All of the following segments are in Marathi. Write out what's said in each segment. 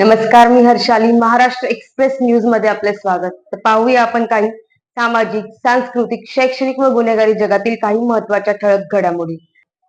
नमस्कार मी हर्षाली महाराष्ट्र एक्सप्रेस न्यूजमध्ये आपले स्वागत. तर पाहूया आपण काही सामाजिक सांस्कृतिक शैक्षणिक व गुन्हेगारी जगातील काही महत्त्वाच्या ठळक घडामोडी.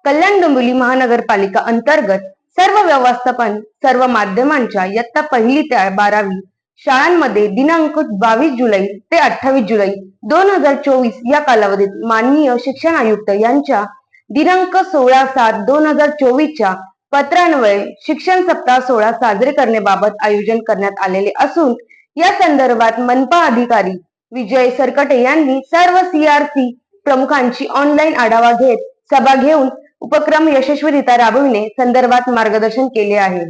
कल्याण डोंबिवली महानगरपालिका अंतर्गत सर्व व्यवस्थापन सर्व माध्यमांच्या इयत्ता पहिली ते बारावी शाळांमध्ये दिनांक बावीस जुलै ते अठ्ठावीस जुलै दोन हजार चोवीस या कालावधीत माननीय शिक्षण आयुक्त यांच्या दिनांक सोळा सात दोन हजार चोवीसच्या पत्रान्वये शिक्षण सप्ताह सोहळा साजरे करण्याबाबत आयोजन करण्यात आलेले असून या संदर्भात मनपा अधिकारी विजय सरकटे यांनी सर्व सीआरसी प्रमुखांची ऑनलाईन आढावा घेत सभा घेऊन उपक्रम यशस्वीरित्या राबविणे संदर्भात मार्गदर्शन केले आहे.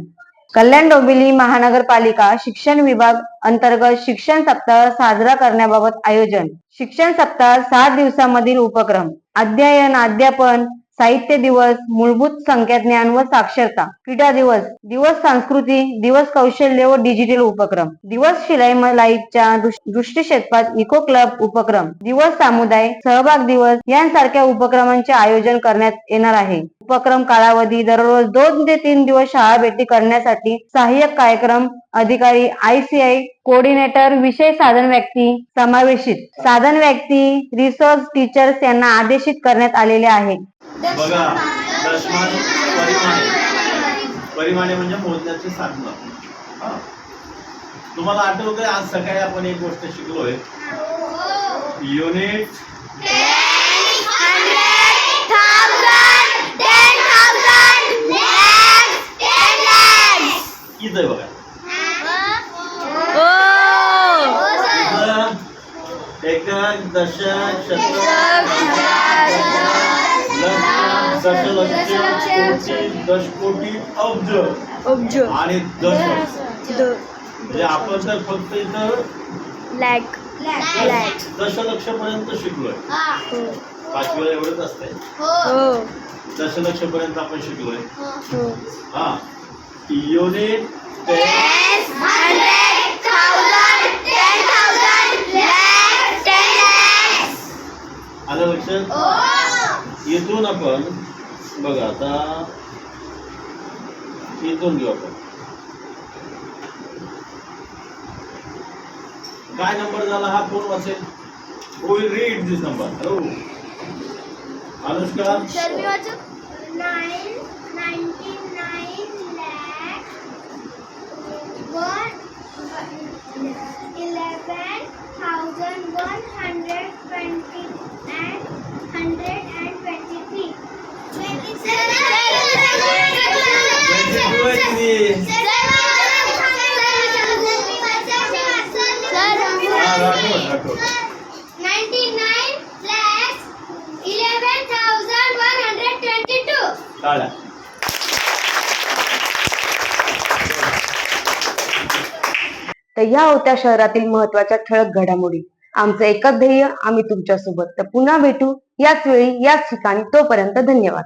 कल्याण डोंबिवली महानगरपालिका शिक्षण विभाग अंतर्गत शिक्षण सप्ताह साजरा करण्याबाबत आयोजन शिक्षण सप्ताह सात दिवसामधील उपक्रम अध्ययन अध्यापन साहित्य दिवस मूलभूत संख्याज्ञान व साक्षरता. क्रीडा दिवस दिवस संस्कृती दिवस कौशल्य व डिजिटल उपक्रम. दिवस शिलाई मलाईच्या दृष्टी क्षेत्रात इको क्लब उपक्रम. दिवस समुदाय सहभाग दिवस यांसारख्या उपक्रमांचे आयोजन करण्यात येणार आहे. उपक्रम कालावधी दररोज दोन ते तीन दिवस शाळा भेटी करण्यासाठी सहाय्यक कार्यक्रम अधिकारी आयसीआय कोऑर्डिनेटर विषय साधन व्यक्ती समावेशित. साधन व्यक्ती रिसोर्स टीचर्स यांना आदेशित करण्यात आलेले आहे. बघा दशमान परिमाणे. परिमाणे म्हणजे मोजण्याची साधनं. हा. तुम्हाला आठवतंय आज सकाळी आपण एक गोष्ट शिकलोय. युनिट शतक लक्ष दशलक्ष. कोटी दशकोटी अब्ज अब्ज आणि दश म्हणजे आपण तर फक्त इथं लॅक लॅक दशलक्ष पर्यंत शिकलोय. पाचवीला एवढंच असतंय. हो. दशलक्ष पर्यंत आपण शिकलोय. हो. हा. युनिट आलं लक्षात इथून आपण बघा आता इथून घेऊ आपण. काय नंबर झाला हा? फोन वाचेल? Will read this number hello Anushka? टाळ्या तर या होत्या शहरातील महत्त्वाच्या ठळक घडामोडी. आमचं एकच ध्येय आम्ही तुमच्यासोबत. तर पुन्हा भेटू. याच वेळी याच ठिकाणी. तोपर्यंत धन्यवाद.